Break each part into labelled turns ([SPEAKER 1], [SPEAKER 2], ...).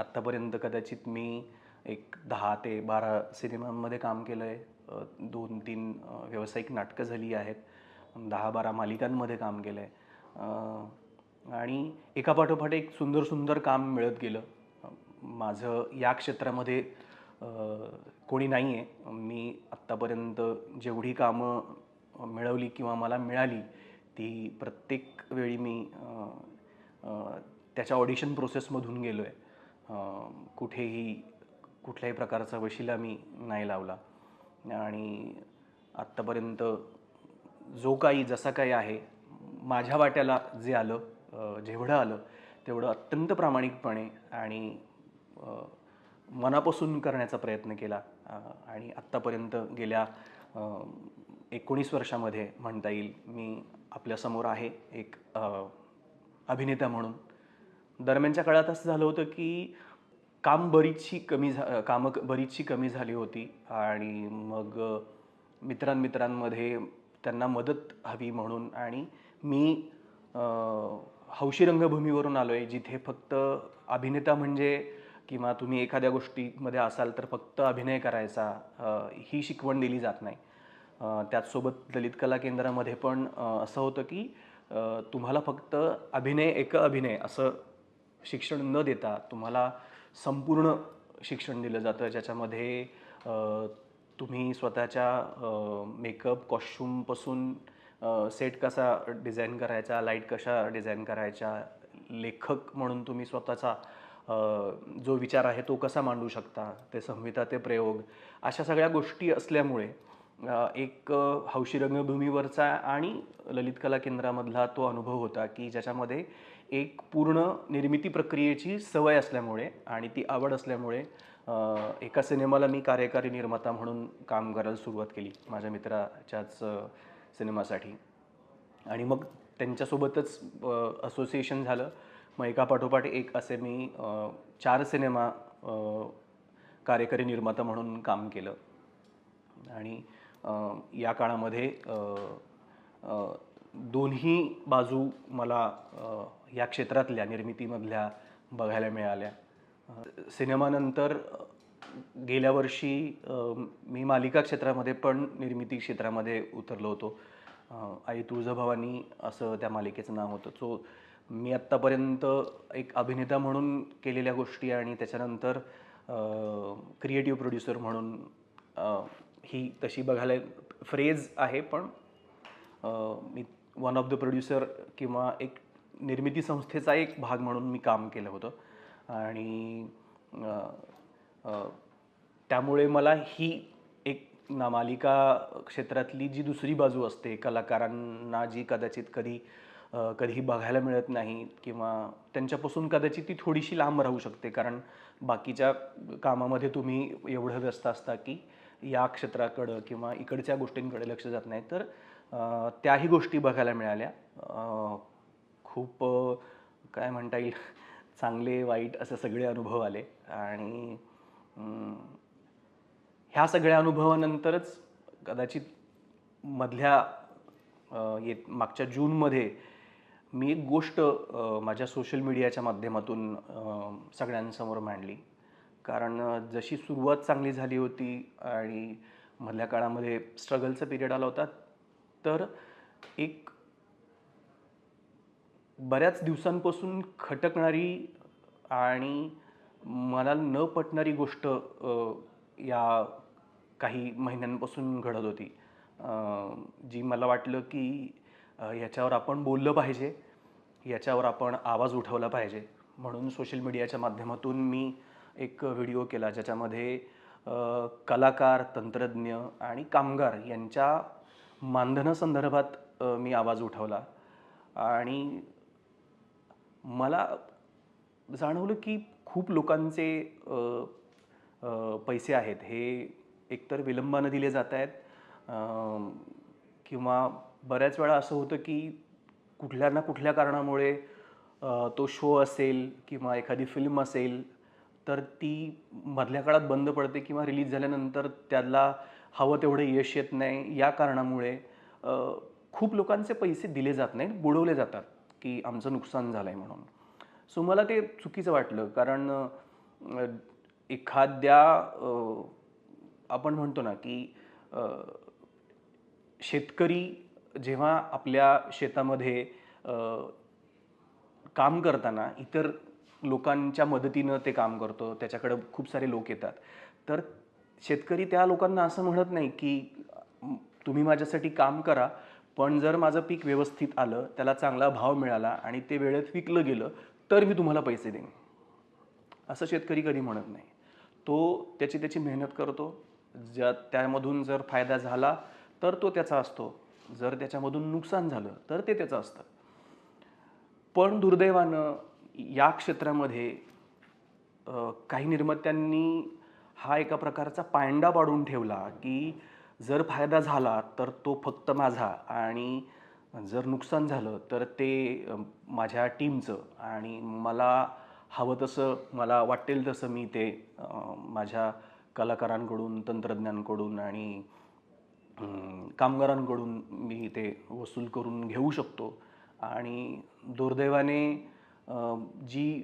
[SPEAKER 1] आत्तापर्यंत कदाचित मी एक दहा ते बारा सिनेमांमध्ये काम केलं आहे दोन तीन व्यावसायिक नाटकं झाली आहेत. दहा बारा मालिकांमध्ये काम केलं आहे आणि एकापाठोपाठ एक सुंदर सुंदर काम मिळत गेलं. माझं या क्षेत्रामध्ये कोणी नाही आहे मी आत्तापर्यंत जेवढी कामं मिळवली किंवा मला मिळाली ती प्रत्येक वेळी मी त्याच्या ऑडिशन प्रोसेसमधून गेलो आहे कुठेही कुठल्याही प्रकारचा वशिला मी नाही लावला. आणि आत्तापर्यंत जो काही जसा काही आहे माझ्या वाट्याला जे आलं जेवढं आलं तेवढं अत्यंत प्रामाणिकपणे आणि मनापासून करण्याचा प्रयत्न केला. आणि आत्तापर्यंत गेल्या एकोणीस वर्षामध्ये म्हणता येईल मी आपल्यासमोर आहे एक अभिनेता म्हणून. दरम्यानच्या काळात असं झालं होतं की काम बरीचशी कमी झा कामं बरीचशी कमी झाली होती आणि मग मित्रांमित्रांमध्ये त्यांना मदत हवी म्हणून आणि मी हौशी रंगभूमीवरून आलो आहे जिथे फक्त अभिनेता म्हणजे किंवा तुम्ही एखाद्या गोष्टीमध्ये असाल तर फक्त अभिनय करायचा ही शिकवण दिली जात नाही. त्याचसोबत दलित कला केंद्रामध्ये पण असं होतं की तुम्हाला फक्त अभिनय एक अभिनय असं शिक्षण न देता तुम्हाला संपूर्ण शिक्षण दिलं जातं. ज्याच्यामध्ये तुम्ही स्वतःच्या मेकअप कॉस्च्युमपासून सेट कसा डिझाईन करायचा लाइट कशा डिझाईन करायच्या लेखक म्हणून तुम्ही स्वतःचा जो विचार आहे तो कसा मांडू शकता ते संहिता ते प्रयोग अशा सगळ्या गोष्टी असल्यामुळे एक हौशी रंगभूमीवरचा आणि ललित कला केंद्रामधला तो अनुभव होता की ज्याच्यामध्ये एक पूर्ण निर्मिती प्रक्रियेची सवय असल्यामुळे आणि ती आवड असल्यामुळे एका सिनेमाला मी कार्यकारी निर्माता म्हणून काम करायला सुरुवात केली माझ्या मित्राच्याच सिनेमासाठी. आणि मग त्यांच्यासोबतच असोसिएशन झालं. मग एका पाठोपाठ एक असे मी चार सिनेमा कार्यकारी निर्माता म्हणून काम केलं. आणि या काळामध्ये दोन्ही बाजू मला या क्षेत्रातल्या निर्मितीमधल्या बघायला मिळाल्या. सिनेमानंतर गेल्या वर्षी मी मालिका क्षेत्रामध्ये पण निर्मिती क्षेत्रामध्ये उतरलो होतो. आई तुळजाभवानी असं त्या मालिकेचं नाव होतं. सो मी आत्तापर्यंत एक अभिनेता म्हणून केलेल्या गोष्टी आणि त्याच्यानंतर क्रिएटिव्ह प्रोड्युसर म्हणून ही तशी बघायला फ्रेज आहे पण मी वन ऑफ द प्रोड्युसर किंवा एक निर्मिती संस्थेचा एक भाग म्हणून मी काम केलं होतं. आणि त्यामुळे मला ही एक ना मालिका क्षेत्रातली जी दुसरी बाजू असते कलाकारांना जी कदाचित कधी कधीही बघायला मिळत नाही किंवा त्यांच्यापासून कदाचित ती थोडीशी लांब राहू शकते. कारण बाकीच्या कामामध्ये तुम्ही एवढं व्यस्त असता की या क्षेत्राकडं किंवा इकडच्या गोष्टींकडे लक्ष जात नाही. तर त्याही गोष्टी बघायला मिळाल्या. खूप काय म्हणता येईल चांगले वाईट असे सगळे अनुभव आले. आणि ह्या सगळ्या अनुभवानंतरच कदाचित मधल्या येत मागच्या जूनमध्ये मी एक गोष्ट माझ्या सोशल मीडियाच्या माध्यमातून सगळ्यांसमोर मांडली. कारण जशी सुरुवात चांगली झाली होती आणि मधल्या काळामध्ये स्ट्रगलचा पिरियड आला होता तर एक बऱ्याच दिवसांपासून खटकणारी आणि मला न पटणारी गोष्ट या काही महिन्यांपासून घडत होती. जी मला वाटलं की ह्याच्यावर याच्यावर आपण बोललं पाहिजे याच्यावर आपण आवाज उठवला पाहिजे. म्हणून सोशल मीडियाच्या माध्यमातून मी एक व्हिडिओ केला ज्याच्यामध्ये कलाकार तंत्रज्ञ आणि कामगार यांच्या मानधनासंदर्भात मी आवाज उठवला. आणि मला जाणवलं की खूप लोकांचे पैसे आहेत. हे एकतर विलंबानं दिले जात आहेत किंवा बऱ्याच वेळा असं होतं की कुठल्या ना कुठल्या कारणामुळे तो शो असेल किंवा एखादी फिल्म असेल तर ती मधल्या काळात बंद पडते किंवा रिलीज झाल्यानंतर त्याला हवं तेवढं यश येत नाही. या कारणामुळे खूप लोकांचे पैसे दिले जात नाहीत बुडवले जातात की आमचं नुकसान झालं आहे म्हणून. सो मला ते चुकीचं वाटलं कारण एखाद्या आपण म्हणतो ना की शेतकरी जेव्हा आपल्या शेतामध्ये काम करताना इतर लोकांच्या मदतीनं ते काम करतो त्याच्याकडं खूप सारे लोक येतात. तर शेतकरी त्या लोकांना असं म्हणत नाही की तुम्ही माझ्यासाठी काम करा पण जर माझं पीक व्यवस्थित आलं त्याला चांगला भाव मिळाला आणि ते वेळेत विकलं गेलं तर मी तुम्हाला पैसे देईन. असं शेतकरी कधी म्हणत नाही. तो त्याची त्याची मेहनत करतो. ज्या त्यामधून जर फायदा झाला तर तो त्याचा असतो. जर त्याच्यामधून नुकसान झालं तर ते त्याचं असतं. पण दुर्दैवानं या क्षेत्रामध्ये काही निर्मात्यांनी हा एका प्रकारचा पायंडा पाडून ठेवला की जर फायदा झाला तर तो फक्त माझा आणि जर नुकसान झालं तर ते माझ्या टीमचं आणि मला हवं तसं मला वाटेल तसं मी ते माझ्या कलाकारांकडून तंत्रज्ञांकडून आणि कामगारांकडून मी ते वसूल करून घेऊ शकतो. आणि दुर्दैवाने जी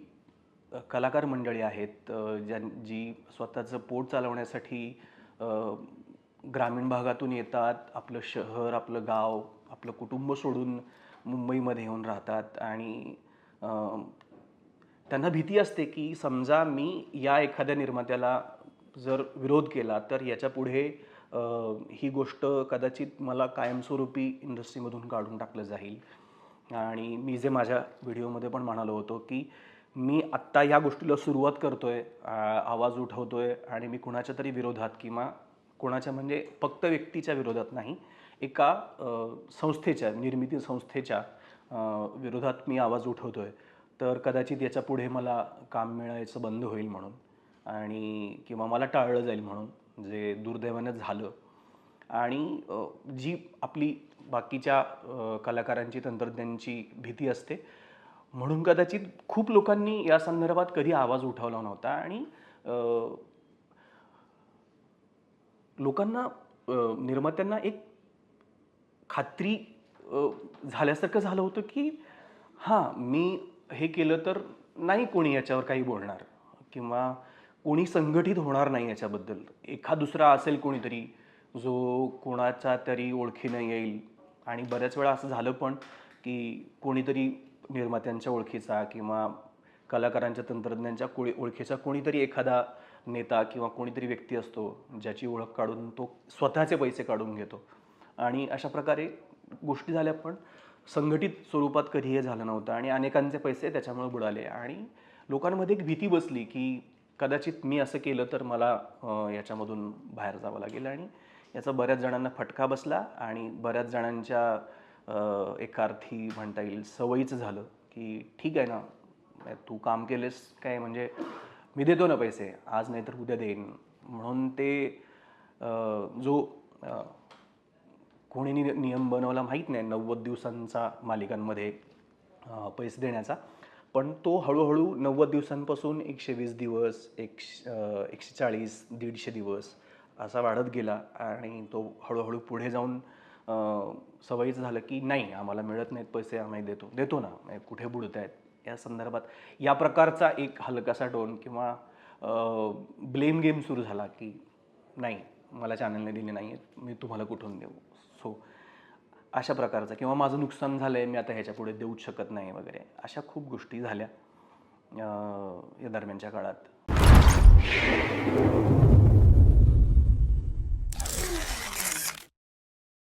[SPEAKER 1] कलाकार मंडळी आहेत ज्यां जी स्वतःचं पोट चालवण्यासाठी ग्रामीण भागातून येतात आपलं शहर आपलं गाव आपलं कुटुंब सोडून मुंबईमध्ये येऊन राहतात आणि त्यांना भीती असते की समजा मी या एखाद्या निर्मात्याला जर विरोध केला तर याच्यापुढे ही गोष्ट कदाचित मला कायमस्वरूपी इंडस्ट्रीमधून काढून टाकलं जाईल. आणि मी जे माझ्या व्हिडिओमध्ये पण म्हणालो होतो की मी आत्ता या गोष्टीला सुरुवात करतोय आहे आवाज उठवतोय आणि मी कुणाच्या तरी विरोधात किंवा कोणाच्या म्हणजे फक्त व्यक्तीच्या विरोधात नाही एका संस्थेच्या निर्मिती संस्थेच्या विरोधात मी आवाज उठवतोय. तर कदाचित याच्यापुढे मला काम मिळायचं बंद होईल म्हणून आणि किंवा मला टाळलं जाईल म्हणून जे दुर्दैवानं झालं. आणि जी आपली बाकीच्या कलाकारांची तंत्रज्ञांची भीती असते म्हणून कदाचित खूप लोकांनी या संदर्भात कधी आवाज उठवला नव्हता आणि लोकांना निर्मात्यांना एक खात्री झाल्यासारखं झालं होतं की हां मी हे केलं तर नाही कोणी याच्यावर काही बोलणार किंवा कोणी संघटित होणार नाही याच्याबद्दल. एखाद दुसरा असेल कोणीतरी जो कोणाच्या तरी ओळखीनं येईल. आणि बऱ्याच वेळा असं झालं पण की कोणीतरी निर्मात्यांच्या ओळखीचा किंवा कलाकारांच्या तंत्रज्ञांच्या कोळी ओळखीचा कोणीतरी एखादा नेता किंवा कोणीतरी व्यक्ती असतो ज्याची ओळख काढून तो स्वतःचे पैसे काढून घेतो. आणि अशा प्रकारे गोष्टी झाल्या पण संघटित स्वरूपात कधी हे झालं नव्हतं आणि अनेकांचे पैसे त्याच्यामुळे बुडाले. आणि लोकांमध्ये एक भीती बसली की कदाचित मी असं केलं तर मला याच्यामधून बाहेर जावं लागेल. आणि याचा बऱ्याच जणांना फटका बसला आणि बऱ्याच जणांच्या एकार्थी अर्थी म्हणता येईल सवयीचं झालं की ठीक आहे ना तू काम केलेस काय म्हणजे मी देतो ना पैसे आज नाही तर उद्या देईन. म्हणून ते जो कोणी नि नियम बनवला माहीत नाही नव्वद दिवसांचा मालिकांमध्ये पैसे देण्याचा पण तो हळूहळू नव्वद दिवसांपासून एकशे वीस दिवस एकशे एकशे चाळीस दीडशे दिवस असा वाढत गेला आणि तो हळूहळू पुढे जाऊन सवयीचं झालं की नाही आम्हाला मिळत नाहीत पैसे आम्ही देतो. देतो ना म्हणजे कुठे बुडत आहेत? या संदर्भात या प्रकारचा एक हलकासा टोन किंवा ब्लेम गेम सुरू झाला की नाही मला चॅनलने दिले नाही आहेत मी तुम्हाला कुठून देऊ? सो अशा प्रकारचा किंवा माझं नुकसान झालं आहे मी आता ह्याच्या पुढे देऊच शकत नाही वगैरे अशा खूप गोष्टी झाल्या या दरम्यानच्या काळात.